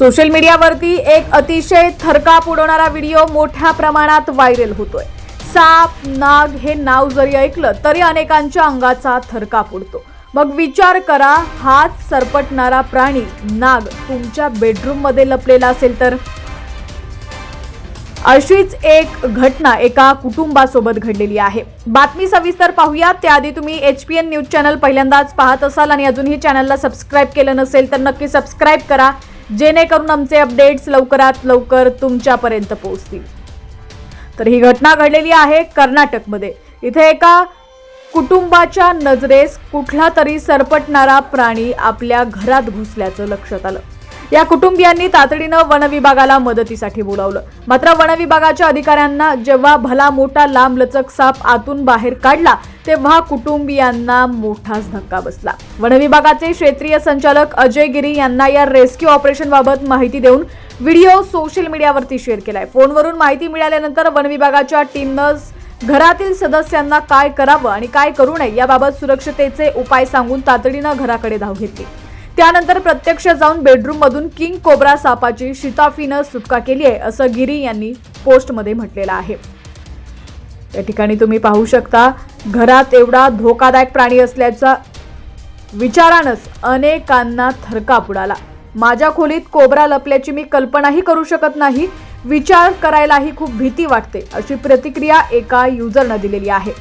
Social मीडियावरती एक अतिशय थरकाप उडवणारा व्हिडिओ मोठ्या प्रमाणात व्हायरल होतोय. साप नाग हे नाव जरी ऐकलं तरी अनेकांच्या अंगाचा थरकाप उडतो. मग विचार करा हाच सरपटणारा प्राणी नाग तुमच्या बेडरूममध्ये लपलेला असेल तर? अशीच एक घटना एका कुटुंबासोबत घडलेली आहे. बातमी सविस्तर पाहूया त्याआधी तुम्ही H P N news channel पहिल्यांदाच पाहत असाल आणि अजूनही चॅनलला सबस्क्राईब केलं नसेल तर नक्की सबस्क्राईब करा. जेणेकरून आमचे अपडेट्स लवकरात लवकर तुमच्यापर्यंत पोहोचतील. तर ही घटना घडलेली आहे कर्नाटकमध्ये. इथे एका कुटुंबाच्या नजरेस कुठला तरी सरपटणारा प्राणी आपल्या घरात घुसल्याचं लक्षात आलं. या कुटुंबियांनी तातडीनं वनविभागाला मदतीसाठी बोलावलं. मात्र वनविभागाच्या अधिकाऱ्यांना जेव्हा भला मोठा लांबलचक साप आतून बाहेर काढला तेव्हा कुटुंबियांना मोठाच धक्का बसला. वनविभागाचे क्षेत्रीय संचालक अजय गिरी यांना या रेस्क्यू ऑपरेशन बाबत माहिती देऊन व्हिडिओ सोशल मीडियावरती शेअर केलाय. फोनवरून माहिती मिळाल्यानंतर वनविभागाच्या टीमनं घरातील सदस्यांना काय करावं आणि काय करू नये याबाबत सुरक्षतेचे उपाय सांगून तातडीनं घराकडे धाव घेतली. त्यानंतर प्रत्यक्ष जाऊन बेडरूममधून किंग कोब्रा सापाची शिताफीनं सुटका केली आहे असं गिरी यांनी पोस्टमध्ये म्हटलेलं आहे. या ठिकाणी तुम्ही पाहू शकता घरात एवढा धोकादायक प्राणी असल्याचा विचारानंच अनेकांना थरकाप उडाला. माझ्या खोलीत कोबरा लपल्याची मी कल्पनाही करू शकत नाही. विचार करायलाही खूप भीती वाटते अशी प्रतिक्रिया एका युजरनं दिलेली आहे.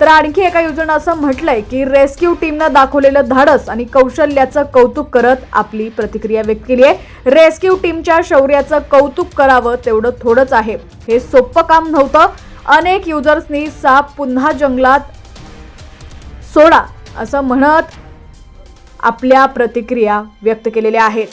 तर आणखी एका युजरनं असं म्हटलंय की रेस्क्यू टीमनं दाखवलेलं धाडस आणि कौशल्याचं कौतुक करत आपली प्रतिक्रिया व्यक्त केली आहे. रेस्क्यू टीमच्या शौर्याचं कौतुक करावं तेवढं थोडंच आहे. हे सोपं काम नव्हतं. अनेक युजर्सनी साप पुन्हा जंगलात सोडा असं म्हणत आपल्या प्रतिक्रिया व्यक्त केलेल्या आहेत.